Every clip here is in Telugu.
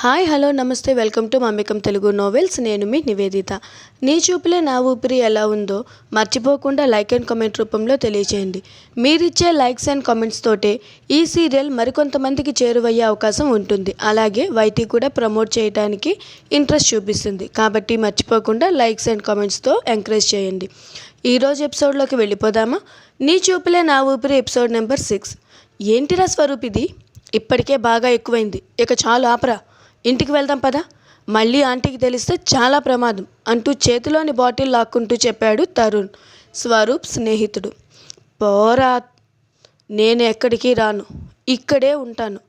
హాయ్ హలో నమస్తే వెల్కమ్ టు మమ్మికం తెలుగు నోవెల్స్. నేను మీ నివేదిత. నీ చూపులే నా ఊపిరి ఎలా ఉందో మర్చిపోకుండా లైక్ అండ్ కామెంట్ రూపంలో తెలియచేయండి. మీరిచ్చే లైక్స్ అండ్ కామెంట్స్ తోటే ఈ సీరియల్ మరికొంతమందికి చేరువయ్యే అవకాశం ఉంటుంది. అలాగే వైటీ కూడా ప్రమోట్ చేయడానికి ఇంట్రెస్ట్ చూపిస్తుంది. కాబట్టి మర్చిపోకుండా లైక్స్ అండ్ కామెంట్స్తో ఎంకరేజ్ చేయండి. ఈరోజు ఎపిసోడ్లోకి వెళ్ళిపోదామా? నీ చూపులే నా ఊపిరి ఎపిసోడ్ నెంబర్ సిక్స్. ఏంటిరా స్వరూప్ ఇది? ఇప్పటికే బాగా ఎక్కువైంది. ఇక చాలు ఆపరా. ఇంటికి వెళ్దాం పదా. మళ్ళీ ఆంటీకి తెలిస్తే చాలా ప్రమాదం అంటూ చేతిలోని బాటిల్ లాక్కుంటూ చెప్పాడు తరుణ్ స్వరూప్ స్నేహితుడు. పోరా నేను ఎక్కడికి రాను. ఇక్కడే ఉంటాను.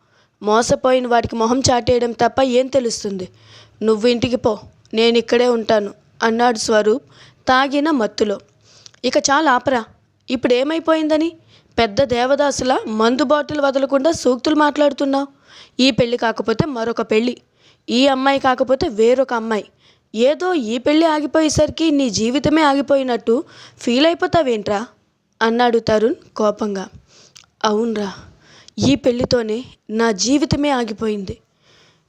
మోసపోయిన వాడికి మొహం చాటేయడం తప్ప ఏం తెలుస్తుంది? నువ్వు ఇంటికి పో నేను ఇక్కడే ఉంటాను అన్నాడు స్వరూప్ తాగిన మత్తులో. ఇక చాలా ఆపరా. ఇప్పుడు ఏమైపోయిందని పెద్ద దేవదాసుల మందు బాటిల్ వదలకుండా సూక్తులు మాట్లాడుతున్నావు. ఈ పెళ్ళి కాకపోతే మరొక పెళ్ళి ఈ అమ్మాయి కాకపోతే వేరొక అమ్మాయి. ఏదో ఈ పెళ్ళి ఆగిపోయేసరికి నీ జీవితమే ఆగిపోయినట్టు ఫీల్ అయిపోతావేంట్రా? అన్నాడు తరుణ్ కోపంగా. అవునరా ఈ పెళ్ళితోనే నా జీవితమే ఆగిపోయింది.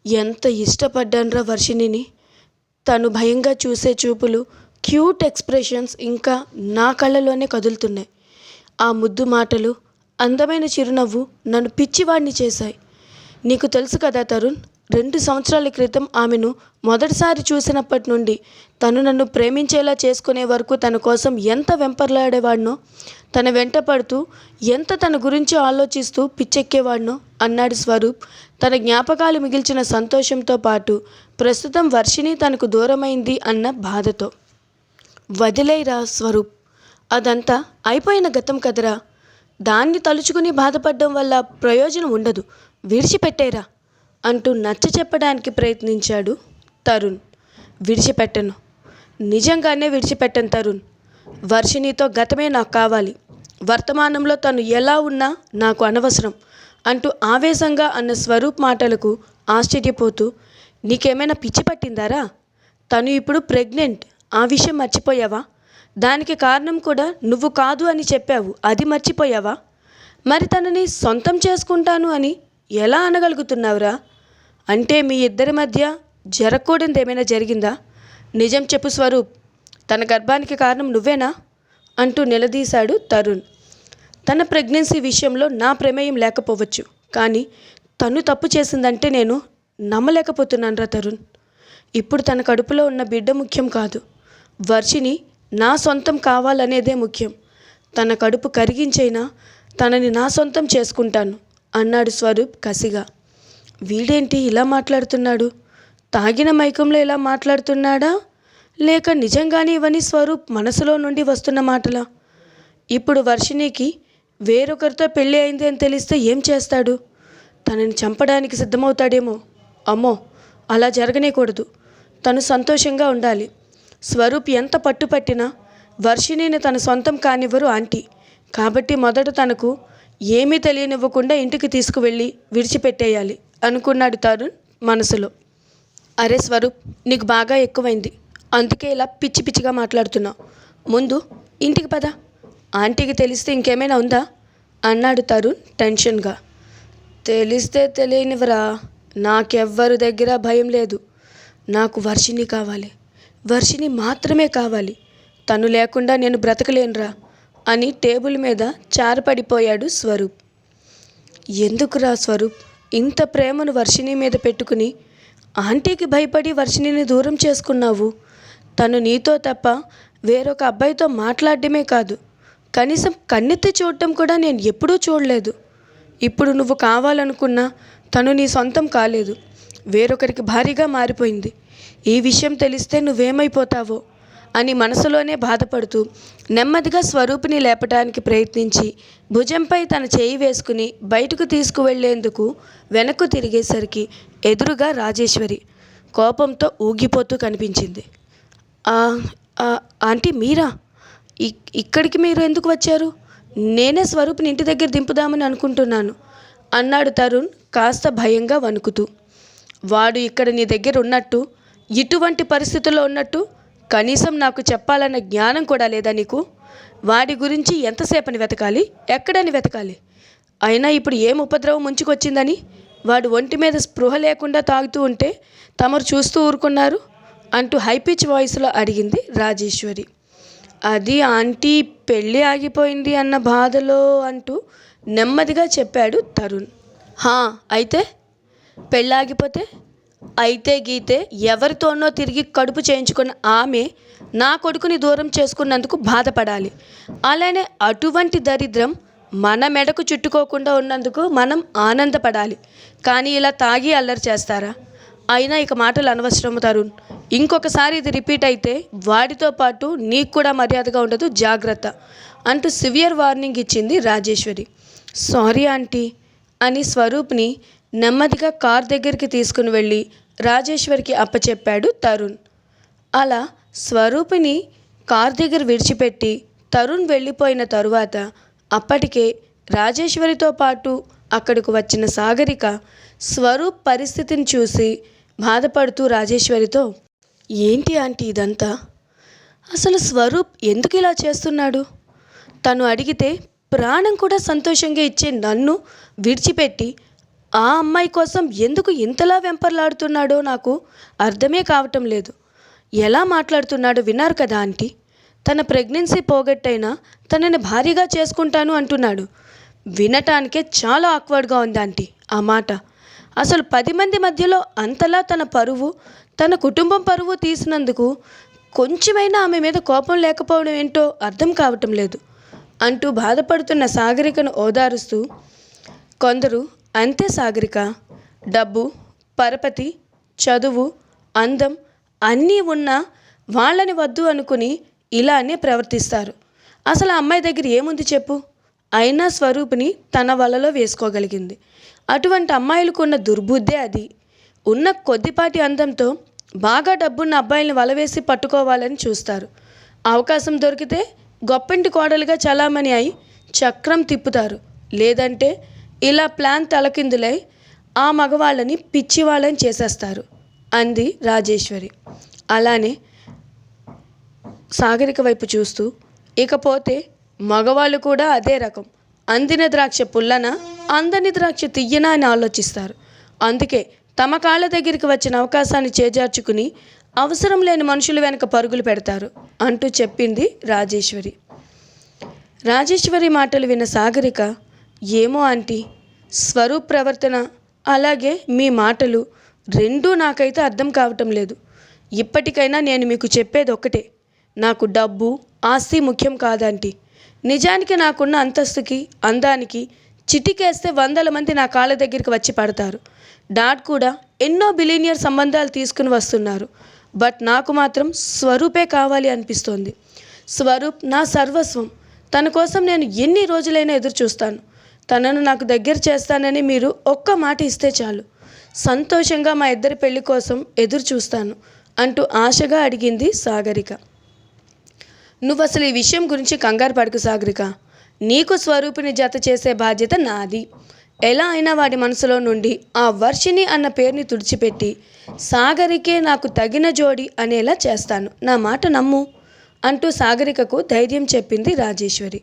ఎంత ఇష్టపడ్డాన్రా వర్షిణిని. తను భయంగా చూసే చూపులు క్యూట్ ఎక్స్ప్రెషన్స్ ఇంకా నా కళ్ళలోనే కదులుతున్నాయి. ఆ ముద్దు మాటలు అందమైన చిరునవ్వు నన్ను పిచ్చివాడిని చేశాయి. నీకు తెలుసు కదా తరుణ్ రెండు సంవత్సరాల క్రితం ఆమెను మొదటిసారి చూసినప్పటి నుండి తను నన్ను ప్రేమించేలా చేసుకునే వరకు తన కోసం ఎంత వెంపర్లాడేవాడినో తన వెంట పడుతూ ఎంత తన గురించి ఆలోచిస్తూ పిచ్చెక్కేవాడినో అన్నాడు స్వరూప్. తన జ్ఞాపకాలు మిగిల్చిన సంతోషంతో పాటు ప్రస్తుతం వర్షిణి తనకు దూరమైంది అన్న బాధతో. వదిలేరా స్వరూప్ అదంతా అయిపోయిన గతం కదరా. దాన్ని తలుచుకుని బాధపడడం వల్ల ప్రయోజనం ఉండదు. విడిచిపెట్టేరా అంటూ నచ్చ చెప్పడానికి ప్రయత్నించాడు తరుణ్. విడిచిపెట్టను. నిజంగానే విడిచిపెట్టను తరుణ్. వర్షిణితో గతమే నాకు కావాలి. వర్తమానంలో తను ఎలా ఉన్నా నాకు అనవసరం అంటూ ఆవేశంగా అన్న స్వరూప్ మాటలకు ఆశ్చర్యపోతూ నీకేమైనా పిచ్చి పట్టిందారా? తను ఇప్పుడు ప్రెగ్నెంట్. ఆ విషయం మర్చిపోయావా? దానికి కారణం కూడా నువ్వు కాదు అని చెప్పావు. అది మర్చిపోయావా? మరి తనని సొంతం చేసుకుంటాను అని ఎలా అనగలుగుతున్నావురా? అంటే మీ ఇద్దరి మధ్య జరగకూడనిది ఏమైనా జరిగిందా? నిజం చెప్పు స్వరూప్ తన గర్భానికి కారణం నువ్వేనా? అంటూ నిలదీశాడు తరుణ్. తన ప్రెగ్నెన్సీ విషయంలో నా ప్రమేయం లేకపోవచ్చు కానీ తను తప్పు చేసిందంటే నేను నమ్మలేకపోతున్నానురా తరుణ్. ఇప్పుడు తన కడుపులో ఉన్న బిడ్డ ముఖ్యం కాదు. వర్షిని నా సొంతం కావాలనేదే ముఖ్యం. తన కడుపు కరిగించైనా తనని నా సొంతం చేసుకుంటాను. అన్నాడు స్వరూప్ కసిగా. వీడేంటి ఇలా మాట్లాడుతున్నాడు? తాగిన మైకంలో ఇలా మాట్లాడుతున్నాడా? లేక నిజంగానే ఇవన్నీ స్వరూప్ మనసులో నుండి వస్తున్న మాటలా? ఇప్పుడు వర్షిణికి వేరొకరితో పెళ్ళి అయింది అని తెలిస్తే ఏం చేస్తాడు? తనని చంపడానికి సిద్ధమవుతాడేమో? అమ్మో అలా జరగనేకూడదు. తను సంతోషంగా ఉండాలి. స్వరూప్ ఎంత పట్టుపట్టినా వర్షిణిని తన సొంతం కానివ్వరు ఆంటీ. కాబట్టి మొదట తనకు ఏమీ తెలియనివ్వకుండా ఇంటికి తీసుకువెళ్ళి విడిచిపెట్టేయాలి అనుకున్నాడు తరుణ్ మనసులో. అరే స్వరూప్ నీకు బాగా ఎక్కువైంది. అందుకే ఇలా పిచ్చి పిచ్చిగా మాట్లాడుతున్నావు. ముందు ఇంటికి పద. ఆంటీకి తెలిస్తే ఇంకేమైనా ఉందా? అన్నాడు తరుణ్ టెన్షన్గా. తెలిస్తే తెలియనివరా నాకెవ్వరి దగ్గర భయం లేదు. నాకు వర్షిని కావాలి. వర్షిని మాత్రమే కావాలి. తను లేకుండా నేను బ్రతకలేనురా. అని టేబుల్ మీద చారపడిపోయాడు స్వరూప్. ఎందుకురా స్వరూప్? ఇంత ప్రేమను వర్షిణి మీద పెట్టుకుని ఆంటీకి భయపడి వర్షిణిని దూరం చేసుకున్నావు? తను నీతో తప్ప వేరొక అబ్బాయితో మాట్లాడడమే కాదు. కనీసం కన్నెత్తి చూడటం కూడా నేను ఎప్పుడూ చూడలేదు. ఇప్పుడు నువ్వు కావాలనుకున్నా తను నీ సొంతం కాలేదు. వేరొకరికి భారీగా మారిపోయింది. ఈ విషయం తెలిస్తే నువ్వేమైపోతావో అని మనసులోనే బాధపడుతూ నెమ్మదిగా స్వరూపిని లేపటానికి ప్రయత్నించి భుజంపై తన చేయి వేసుకుని బయటకు తీసుకువెళ్ళేందుకు వెనక్కు తిరిగేసరికి ఎదురుగా రాజేశ్వరి కోపంతో ఊగిపోతూ కనిపించింది. ఆంటీ మీరా? ఇక్- ఇక్కడికి మీరు ఎందుకు వచ్చారు? నేనే స్వరూప్ని ఇంటి దగ్గర దింపుదామని అనుకుంటున్నాను అన్నాడు తరుణ్ కాస్త భయంగా వణుకుతూ. వాడు ఇక్కడ నీ దగ్గర ఉన్నట్టు ఇటువంటి పరిస్థితుల్లో ఉన్నట్టు కనీసం నాకు చెప్పాలన్న జ్ఞానం కూడా లేదా నీకు? వాడి గురించి ఎంతసేపని వెతకాలి? ఎక్కడని వెతకాలి? అయినా ఇప్పుడు ఏం ఉపద్రవం ముంచుకొచ్చిందని? వాడు ఒంటి మీద స్పృహ లేకుండా తాగుతూ ఉంటే తమరు చూస్తూ ఊరుకున్నారు? అంటూ హై పిచ్ వాయిస్లో అడిగింది రాజేశ్వరి. అది ఆంటీ పెళ్ళి ఆగిపోయింది అన్న బాధలో అంటూ నెమ్మదిగా చెప్పాడు తరుణ్. హా అయితే? పెళ్ళి ఆగిపోతే? అయితే గీతే ఎవరితోనో తిరిగి కడుపు చేయించుకున్న ఆమె నా కొడుకుని దూరం చేసుకున్నందుకు బాధపడాలి. అలానే అటువంటి దరిద్రం మన మెడకు చుట్టుకోకుండా ఉన్నందుకు మనం ఆనందపడాలి. కానీ ఇలా తాగి అల్లరి చేస్తారా? అయినా ఇక మాటలు అనవసరం తరుణ్. ఇంకొకసారి ఇది రిపీట్ అయితే వాడితో పాటు నీకు కూడా మర్యాదగా ఉండదు జాగ్రత్త అంటూ సివియర్ వార్నింగ్ ఇచ్చింది రాజేశ్వరి. సారీ ఆంటీ అని స్వరూప్ని నెమ్మదిగా కార్ దగ్గరికి తీసుకుని వెళ్ళి రాజేశ్వరికి అప్పచెప్పాడు తరుణ్. అలా స్వరూపిని కార్ దగ్గర విడిచిపెట్టి తరుణ్ వెళ్ళిపోయిన తరువాత అప్పటికే రాజేశ్వరితో పాటు అక్కడికి వచ్చిన సాగరిక స్వరూప్ పరిస్థితిని చూసి బాధపడుతూ రాజేశ్వరితో ఏంటి ఆంటీ ఇదంతా? అసలు స్వరూప్ ఎందుకు ఇలా చేస్తున్నాడు? తను అడిగితే ప్రాణం కూడా సంతోషంగా ఇచ్చే నన్ను విడిచిపెట్టి ఆ అమ్మాయి కోసం ఎందుకు ఇంతలా వెంపర్లాడుతున్నాడో నాకు అర్థమే కావటం లేదు. ఎలా మాట్లాడుతున్నాడో విన్నారు కదా ఆంటీ. తన ప్రెగ్నెన్సీ పోగొట్టైనా తనని భారీగా చేసుకుంటాను అంటున్నాడు. వినటానికే చాలా ఆక్వర్డ్గా ఉంది ఆంటీ ఆ మాట. అసలు పది మంది మధ్యలో అంతలా తన పరువు తన కుటుంబం పరువు తీసినందుకు కొంచెమైనా ఆమె మీద కోపం లేకపోవడం ఏంటో అర్థం కావటం లేదు. అంటూ బాధపడుతున్న సాగరికను ఓదారుస్తూ కొందరు అంతే సాగరిక. డబ్బు పరపతి చదువు అందం అన్నీ ఉన్నా వాళ్ళని వద్దు అనుకుని ఇలానే ప్రవర్తిస్తారు. అసలు అమ్మాయి దగ్గర ఏముంది చెప్పు? అయినా స్వరూపిని తన వలలో వేసుకోగలిగింది. అటువంటి అమ్మాయిలకు ఉన్న దుర్బుద్ధే అది. ఉన్న కొద్దిపాటి అందంతో బాగా డబ్బున్న అబ్బాయిల్ని వలవేసి పట్టుకోవాలని చూస్తారు. అవకాశం దొరికితే గొప్పింటి కోడలుగా చలామణి అయి చక్రం తిప్పుతారు. లేదంటే ఇలా ప్లాన్ తలకిందులై ఆ మగవాళ్ళని పిచ్చివాళ్ళని చేసేస్తారు అంది రాజేశ్వరి. అలానే సాగరిక వైపు చూస్తూ ఇకపోతే మగవాళ్ళు కూడా అదే రకం. అందిన ద్రాక్ష పుల్లన అందని ద్రాక్ష తియ్యనా అని ఆలోచిస్తారు. అందుకే తమ కాళ్ళ దగ్గరికి వచ్చిన అవకాశాన్ని చేజార్చుకుని అవసరం లేని మనుషులు వెనక పరుగులు పెడతారు అంటూ చెప్పింది రాజేశ్వరి. రాజేశ్వరి మాటలు విన్న సాగరిక ఏమో ఆంటీ. స్వరూప్ ప్రవర్తన అలాగే మీ మాటలు రెండూ నాకైతే అర్థం కావటం లేదు. ఇప్పటికైనా నేను మీకు చెప్పేది ఒక్కటే. నాకు డబ్బు ఆస్తి ముఖ్యం కాదంటీ. నిజానికి నాకున్న అంతస్తుకి అందానికి చిటికేస్తే వందల మంది నా కాళ్ళ దగ్గరికి వచ్చి పడతారు. డాడ్ కూడా ఎన్నో బిలీనియర్ సంబంధాలు తీసుకుని వస్తున్నారు. బట్ నాకు మాత్రం స్వరూపే కావాలి అనిపిస్తోంది. స్వరూప్ నా సర్వస్వం. తన కోసం నేను ఎన్ని రోజులైనా ఎదురు చూస్తాను తనను నాకు దగ్గర చేస్తానని మీరు ఒక్క మాట ఇస్తే చాలు. సంతోషంగా మా ఇద్దరి పెళ్ళి కోసం ఎదురు చూస్తాను అంటూ ఆశగా అడిగింది సాగరిక. నువ్వు అసలు ఈ విషయం గురించి కంగారు పడకు సాగరిక. నీకు స్వరూపిని జత చేసే బాధ్యత నాది. ఎలా అయినా వాడి మనసులో నుండి ఆ వర్షిని అన్న పేరుని తుడిచిపెట్టి సాగరికే నాకు తగిన జోడి అనేలా చేస్తాను. నా మాట నమ్ము అంటూ సాగరికకు ధైర్యం చెప్పింది Rajeswari.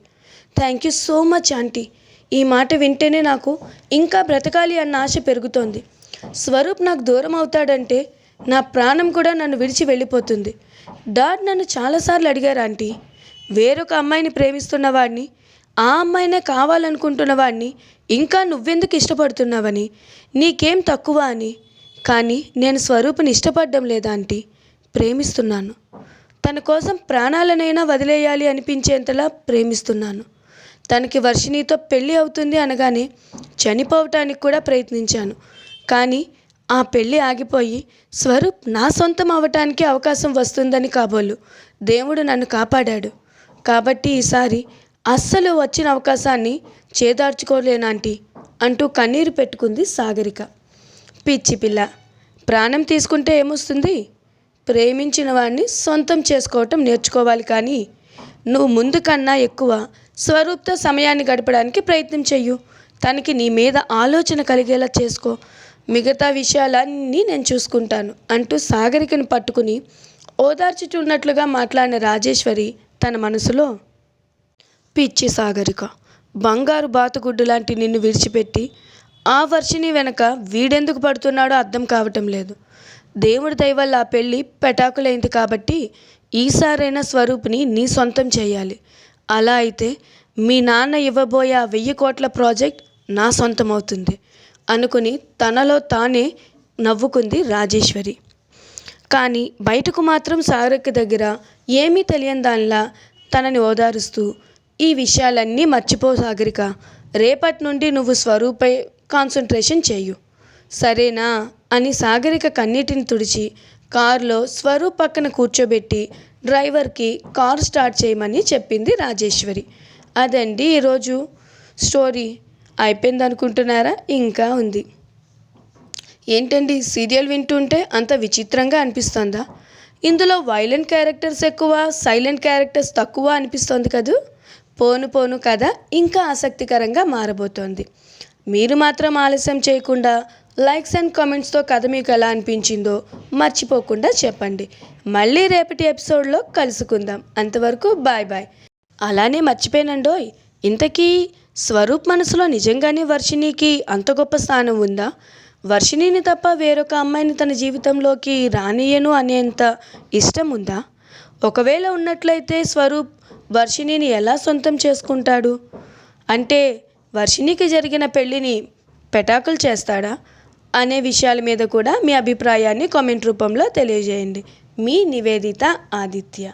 Thank you so much aunty. ఈ మాట వింటేనే నాకు ఇంకా బ్రతకాలి అన్న ఆశ పెరుగుతోంది. స్వరూప్ నాకు దూరం అవుతాడంటే నా ప్రాణం కూడా నన్ను విడిచి వెళ్ళిపోతుంది. డాడ్ నన్ను చాలాసార్లు అడిగారు ఆంటీ. వేరొక అమ్మాయిని ప్రేమిస్తున్న వాడిని ఆ అమ్మాయినే కావాలనుకుంటున్న వాడిని ఇంకా నువ్వెందుకు ఇష్టపడుతున్నావని? నీకేం తక్కువ అని. కానీ నేను స్వరూపుని ఇష్టపడడం లేదా ఆంటీ. ప్రేమిస్తున్నాను. తన కోసం ప్రాణాలనైనా వదిలేయాలి అనిపించేంతలా ప్రేమిస్తున్నాను. తనకి వర్షిణితో పెళ్ళి అవుతుంది అనగానే చనిపోవటానికి కూడా ప్రయత్నించాను. కానీ ఆ పెళ్ళి ఆగిపోయి స్వరూప్ నా సొంతం అవటానికి అవకాశం వస్తుందని కాబోలు. దేవుడు నన్ను కాపాడాడు. కాబట్టి ఈసారి అస్సలు వచ్చిన అవకాశాన్ని చేదార్చుకోలేనాంటి అంటూ కన్నీరు పెట్టుకుంది సాగరిక. పిచ్చి పిల్ల ప్రాణం తీసుకుంటే ఏమొస్తుంది? ప్రేమించిన వాడిని సొంతం చేసుకోవటం నేర్చుకోవాలి కానీ నువ్వు ముందు కన్నా ఎక్కువ స్వరూప్తో సమయాన్ని గడపడానికి ప్రయత్నం చెయ్యు. తనకి నీ మీద ఆలోచన కలిగేలా చేసుకో. మిగతా విషయాలన్నీ నేను చూసుకుంటాను అంటూ సాగరికను పట్టుకుని ఓదార్చుచున్నట్లుగా మాట్లాడిన రాజేశ్వరి తన మనసులో పిచ్చి సాగరిక బంగారు బాతుగుడ్డు లాంటి నిన్ను విడిచిపెట్టి ఆ వర్షిని వెనక వీడెందుకు పడుతున్నాడో అర్థం కావటం లేదు. దేవుడి దయవల్ల ఆ పెళ్ళి పెటాకులైంది కాబట్టి ఈసారైనా స్వరూపుని నీ సొంతం చేయాలి. అలా అయితే మీ నాన్న ఇవ్వబోయే ఆ వెయ్యి కోట్ల ప్రాజెక్ట్ నా సొంతం అవుతుంది అనుకుని తనలో తానే నవ్వుకుంది రాజేశ్వరి. కానీ బయటకు మాత్రం సాగరిక దగ్గర ఏమీ తెలియని దానిలా తనని ఓదారుస్తూ ఈ విషయాలన్నీ మర్చిపో సాగరిక రేపటి నుండి నువ్వు స్వరూపై కాన్సన్ట్రేషన్ చేయు. సరేనా? అని సాగరిక కన్నీటిని తుడిచి కారులో స్వరూప్ పక్కన కూర్చోబెట్టి డ్రైవర్కి కార్ స్టార్ట్ చేయమని చెప్పింది రాజేశ్వరి. అదండి ఈరోజు స్టోరీ. అయిపోయింది అనుకుంటున్నారా ఇంకా ఉంది. ఏంటండి సీరియల్ వింటుంటే అంత విచిత్రంగా అనిపిస్తుందా? ఇందులో వైలెంట్ క్యారెక్టర్స్ ఎక్కువ సైలెంట్ క్యారెక్టర్స్ తక్కువ అనిపిస్తుంది కదూ? పోను పోను కథ ఇంకా ఆసక్తికరంగా మారబోతోంది. మీరు మాత్రం ఆలస్యం చేయకుండా లైక్స్ అండ్ కామెంట్స్తో కథ మీకు ఎలా అనిపించిందో మర్చిపోకుండా చెప్పండి. మళ్ళీ రేపటి ఎపిసోడ్లో కలుసుకుందాం. అంతవరకు బాయ్ బాయ్. అలానే మర్చిపోయినండోయ్ ఇంతకీ స్వరూప్ మనసులో నిజంగానే వర్షిణికి అంత గొప్ప స్థానం ఉందా? వర్షిణిని తప్ప వేరొక అమ్మాయిని తన జీవితంలోకి రానియను అనేంత ఇష్టం ఉందా? ఒకవేళ ఉన్నట్లయితే స్వరూప్ వర్షిణిని ఎలా సొంతం చేసుకుంటాడు? అంటే వర్షిణికి జరిగిన పెళ్ళిని పెటాకులు చేస్తాడా? అనే విషయాల మీద కూడా మీ అభిప్రాయాన్ని కామెంట్ రూపంలో తెలియజేయండి. మీ నివేదిత ఆదిత్య.